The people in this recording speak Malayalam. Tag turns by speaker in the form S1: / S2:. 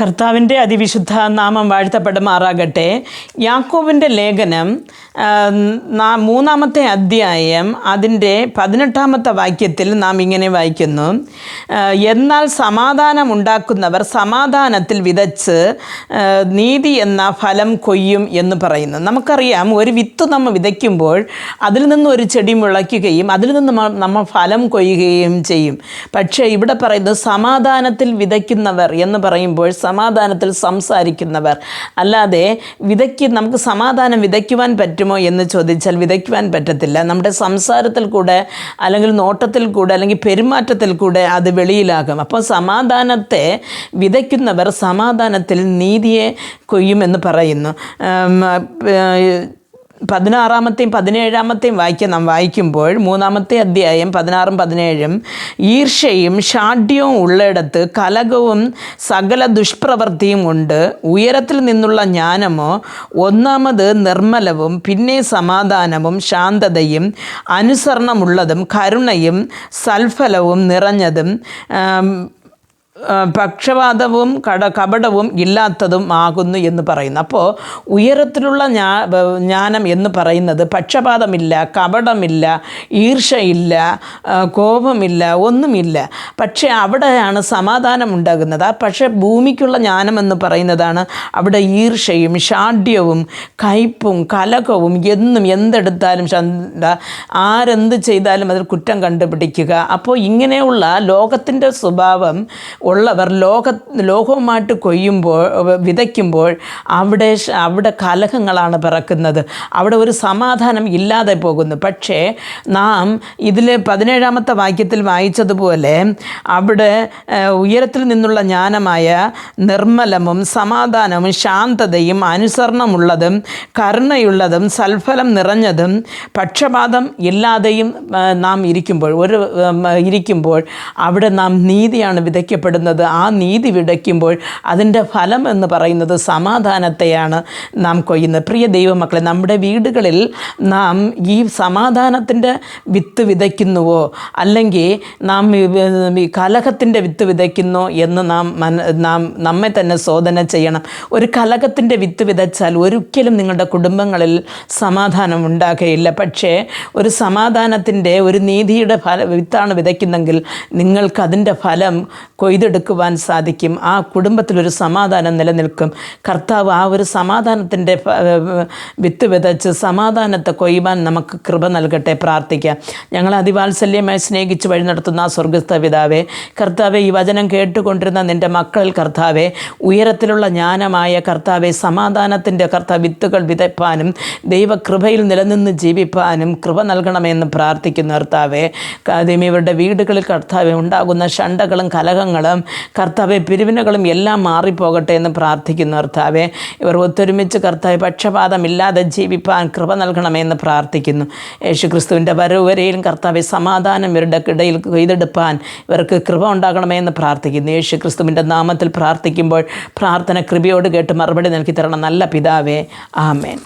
S1: കർത്താവിന്റെ അതിവിശുദ്ധ നാമം വാഴ്ത്തപ്പെടുമാറാകട്ടെ. യാക്കോബിന്റെ ലേഖനം മൂന്നാമത്തെ അധ്യായം അതിന്റെ പതിനെട്ടാമത്തെ വാക്യത്തിൽ നാം ഇങ്ങനെ വായിക്കുന്നു. എന്നാൽ സമാധാനം ഉണ്ടാക്കുന്നവർ സമാധാനത്തിൽ വിതച്ച് നീതി എന്ന ഫലം കൊയ്യും എന്ന് പറയുന്നു. നമുക്കറിയാം ഒരു വിത്ത് നമ്മൾ വിതയ്ക്കുമ്പോൾ അതിൽ നിന്ന് ഒരു ചെടി മുളയ്ക്കുകയും അതിൽ നിന്ന് നമ്മൾ ഫലം കൊയ്യുകയും ചെയ്യും. പക്ഷേ ഇവിടെ പറയുന്നത് സമാധാനത്തിൽ വിതയ്ക്കുന്നവർ എന്ന് പറയുമ്പോൾ സമാധാനത്തിൽ സംസാരിക്കുന്നവർ. അല്ലാതെ വിതയ്ക്ക് നമുക്ക് സമാധാനം വിതയ്ക്കുവാൻ പറ്റുമോ എന്ന് ചോദിച്ചാൽ വിതയ്ക്കുവാൻ പറ്റത്തില്ല. നമ്മുടെ സംസാരത്തിൽ കൂടെ അല്ലെങ്കിൽ നോട്ടത്തിൽ കൂടെ അല്ലെങ്കിൽ പെരുമാറ്റത്തിൽ കൂടെ അത് വെളിയിലാകും. അപ്പോൾ സമാധാനത്തെ വിതയ്ക്കുന്നവർ സമാധാനത്തിൽ നീതിയെ കൊയ്യുമെന്ന് പറയുന്നു. പതിനാറാമത്തെയും പതിനേഴാമത്തെയും വാക്യം നാം വായിക്കുമ്പോൾ മൂന്നാമത്തെ അധ്യായം പതിനാറും പതിനേഴും ഈർഷയും ഷാഢ്യവും ഉള്ളിടത്ത് കലകവും സകല ദുഷ്പ്രവൃത്തിയും ഉണ്ട്. ഉയരത്തിൽ നിന്നുള്ള ജ്ഞാനമോ ഒന്നാമത് നിർമ്മലവും പിന്നെ സമാധാനവും ശാന്തതയും അനുസരണമുള്ളതും കരുണയും സൽഫലവും നിറഞ്ഞതും പക്ഷപാതവും കട കപടവും ഇല്ലാത്തതും ആകുന്നു എന്ന് പറയുന്നു. അപ്പോൾ ഉയരത്തിലുള്ള ജ്ഞാനം എന്ന് പറയുന്നത് പക്ഷപാതമില്ല കപടമില്ല ഈർഷയില്ല കോപമില്ല ഒന്നുമില്ല. പക്ഷേ അവിടെയാണ് സമാധാനം ഉണ്ടാകുന്നത്. പക്ഷേ ഭൂമിക്കുള്ള ജ്ഞാനം എന്ന് പറയുന്നതാണ് അവിടെ ഈർഷയും ഷാഢ്യവും കയ്പും കലകവും എന്നും എന്തെടുത്താലും ചന്ത ആരെന്ത് ചെയ്താലും അതിൽ കുറ്റം കണ്ടുപിടിക്കുക. അപ്പോൾ ഇങ്ങനെയുള്ള ലോകത്തിന്റെ സ്വഭാവം ഉള്ളവർ ലോക ലോകവുമായിട്ട് കൊയ്യുമ്പോൾ വിതയ്ക്കുമ്പോൾ അവിടെ അവിടെ കലഹങ്ങളാണ് പിറക്കുന്നത്. അവിടെ ഒരു സമാധാനം ഇല്ലാതെ പോകുന്നു. പക്ഷേ നാം ഇതിൽ പതിനേഴാമത്തെ വാക്യത്തിൽ വായിച്ചതുപോലെ അവിടെ ഉയരത്തിൽ നിന്നുള്ള ജ്ഞാനമായ നിർമ്മലവും സമാധാനവും ശാന്തതയും അനുസരണമുള്ളതും കരുണയുള്ളതും സൽഫലം നിറഞ്ഞതും പക്ഷപാതം ഇല്ലാതെയും നാം ഇരിക്കുമ്പോൾ ഒരു ഇരിക്കുമ്പോൾ അവിടെ നാം നീതിയാണ് വിതയ്ക്കപ്പെടുന്നത്. ആ നീതി വിടയ്ക്കുമ്പോൾ അതിന്റെ ഫലം എന്ന് പറയുന്നത് സമാധാനത്തെയാണ് നാം കൊയ്യുന്നത്. പ്രിയ ദൈവമക്കളെ നമ്മുടെ വീടുകളിൽ നാം ഈ സമാധാനത്തിന്റെ വിത്ത് വിതയ്ക്കുന്നുവോ? അല്ലെങ്കിൽ നാം ഈ കലഹത്തിന്റെ വിത്ത് വിതയ്ക്കുന്നോ എന്ന് നാം മന നാം നമ്മെ തന്നെ ശോധന ചെയ്യണം. ഒരു കലഹത്തിന്റെ വിത്ത് വിതച്ചാൽ ഒരിക്കലും നിങ്ങളുടെ കുടുംബങ്ങളിൽ സമാധാനം ഉണ്ടാകുകയില്ല പക്ഷേ ഒരു സമാധാനത്തിന്റെ ഒരു നീതിയുടെ ഫല വിത്താണ് വിതയ്ക്കുന്നെങ്കിൽ നിങ്ങൾക്ക് അതിന്റെ ഫലം കൊയ്തെടുക്കുവാൻ സാധിക്കും. ആ കുടുംബത്തിലൊരു സമാധാനം നിലനിൽക്കും. കർത്താവ് ആ ഒരു സമാധാനത്തിന്റെ വിത്ത് വിതച്ച് സമാധാനത്തെ കൊയ്യുവാൻ നമുക്ക് കൃപ നൽകട്ടെ പ്രാർത്ഥിക്കാം. ഞങ്ങൾ അതിവാത്സല്യമായി സ്നേഹിച്ച് വഴി നടത്തുന്ന ആ സ്വർഗസ്ഥ പിതാവേ കർത്താവെ ഈ വചനം കേട്ടുകൊണ്ടിരുന്ന നിന്റെ മക്കളിൽ കർത്താവെ ഉയരത്തിലുള്ള ജ്ഞാനമായ കർത്താവെ സമാധാനത്തിന്റെ കർത്താവ് വിത്തുകൾ വിതയ്പ്പാനും ദൈവകൃപയിൽ നിലനിന്ന് ജീവിപ്പാനും കൃപ നൽകണമെന്ന് പ്രാർത്ഥിക്കുന്നു കർത്താവെ കാര്യം ഇവരുടെ വീടുകളിൽ കർത്താവെ ഉണ്ടാകുന്ന ഷണ്ടകളും കലഹങ്ങളും കർത്താവെ പിരിവിനകളും എല്ലാം മാറിപ്പോകട്ടെ എന്ന് പ്രാർത്ഥിക്കുന്നു കർത്താവെ. ഇവർ ഒത്തൊരുമിച്ച് കർത്താവ് പക്ഷപാതമില്ലാതെ ജീവിപ്പാൻ കൃപ നൽകണമെന്ന് പ്രാർത്ഥിക്കുന്നു. യേശു ക്രിസ്തുവിന്റെ വരവുവരെയും കർത്താവെ സമാധാനം ഇവരുടെ ഇടയിൽ കൊയ്തെടുപ്പാൻ ഇവർക്ക് കൃപ ഉണ്ടാകണമെന്ന് പ്രാർത്ഥിക്കുന്നു. യേശു ക്രിസ്തുവിന്റെ നാമത്തിൽ പ്രാർത്ഥിക്കുമ്പോൾ പ്രാർത്ഥന കൃപയോട് കേട്ട് മറുപടി നൽകി തരണം. നല്ല പിതാവേ ആമേൻ.